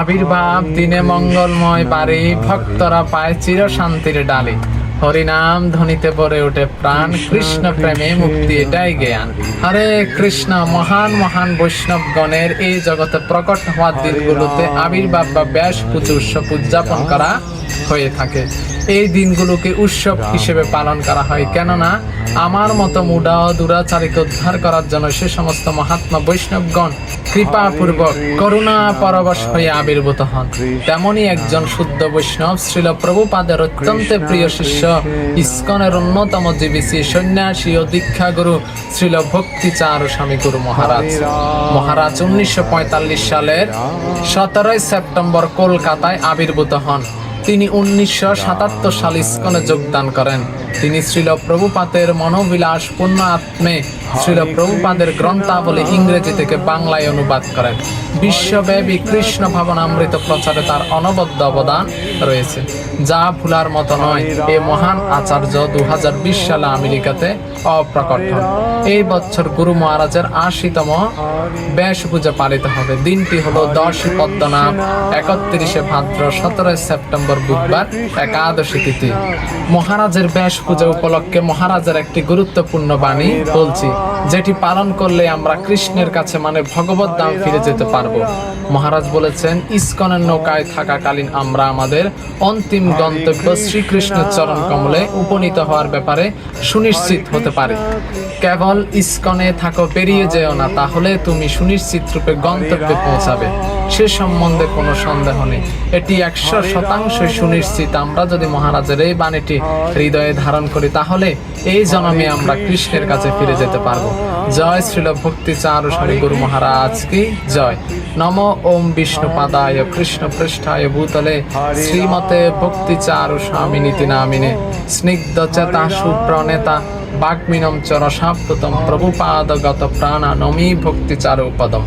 আবির্ভাব দিনে মঙ্গলময় বাড়ি ভক্তরা পায় চির শান্তির ডালি। হরিনাম ধ্বনিতে পড়ে ওঠে প্রাণ কৃষ্ণ প্রেমে মুক্তি এটাই জ্ঞান। হরে কৃষ্ণ মহান মহান বৈষ্ণব গণের এই জগতে প্রকট হওয়ার দিনগুলোতে আবির্ভাব বা ব্যাস পুজো উৎসব উদযাপন করা হয়ে থাকে। এই দিনগুলোকে উৎসব হিসেবে পালন করা হয়। কেননা আমার মতো মুডা ও দুরাচারীকে উদ্ধার করার জন্য সে সমস্ত মহাত্মা বৈষ্ণবগণ কৃপাপূর্বক করুণা পরবশ হয়ে আবির্ভূত হন। তেমনি একজন শুদ্ধ বৈষ্ণব শ্রীল প্রভুপাদের অত্যন্ত প্রিয় শিষ্য ইস্কনের অন্যতম জীবিসি সন্ন্যাসী ও দীক্ষা গুরু শ্রীল ভক্তি ভক্তিচার স্বামী গুরু মহারাজ। মহারাজ উনিশশো পঁয়তাল্লিশ সালের সতেরোই সেপ্টেম্বর কলকাতায় আবির্ভূত হন। তিনি উনিশশো সাতাত্তর সাল ইস্কনে যোগদান করেন। তিনি শ্রীল প্রভুপাতের মনোবিলাস পূর্ণ আত্মে শ্রীল প্রভুপাদের গ্রন্থাবলী ইংরেজি থেকে বাংলায় অনুবাদ করেন। বিশ্বব্যাপী কৃষ্ণ ভাবনামৃত প্রচারে তার অনবদ্য অবদান রয়েছে। যা ভুলার মতো নয়, এ মহান আচার্য দু হাজার বিশ সালে আমেরিকাতে অপ্রকট হন এই বছর গুরু মহারাজের আশিতম ব্যাস পূজা পালিত হবে। দিনটি হলো দশই পদ্মনাভ, একত্রিশে ভাদ্র, সতেরোই সেপ্টেম্বর বুধবার, একাদশী তিথি। মহারাজের ব্যাস পূজা উপলক্ষে মহারাজের একটি গুরুত্বপূর্ণ বাণী বলছি, যেটি পালন করলে আমরা কৃষ্ণের কাছে মানে ভগবত ধাম ফিরে যেতে পারব। মহারাজ বলেছেন, ইস্কনের নৌকায় থাকাকালীন আমরা আমাদের অন্তিম গন্তব্য শ্রীকৃষ্ণের চরণ কমলে উপনীত হওয়ার ব্যাপারে সুনিশ্চিত হতে পারি। কেবল ইস্কনে থাকো, পেরিয়ে যেও না, তাহলে তুমি সুনিশ্চিত রূপে গন্তব্যে পৌঁছাবে। সে সম্বন্ধে কোনো সন্দেহ নেই। এটি একশো শতাংশ সুনিশ্চিত। আমরা যদি মহারাজের এই বাণীটি হৃদয়ে ধারণ করি, তাহলে এই জন্মে আমরা কৃষ্ণের কাছে ফিরে যেতে পারব। জয় শ্রীল ভক্তি চারু স্বামী গুরু মহারাজ কি জয়। নম ওম বিষ্ণু পাদায় কৃষ্ণ পৃষ্ঠায় ভূতলে শ্রীমতে ভক্তি চারু স্বামী নীতি নামিনে স্নিগ্ধ চেতা সুপ্রণেতা বাগ্মিনম চ রসাপ্ততম প্রভুপাদগত প্রাণা নমি ভক্তি চারু পদম।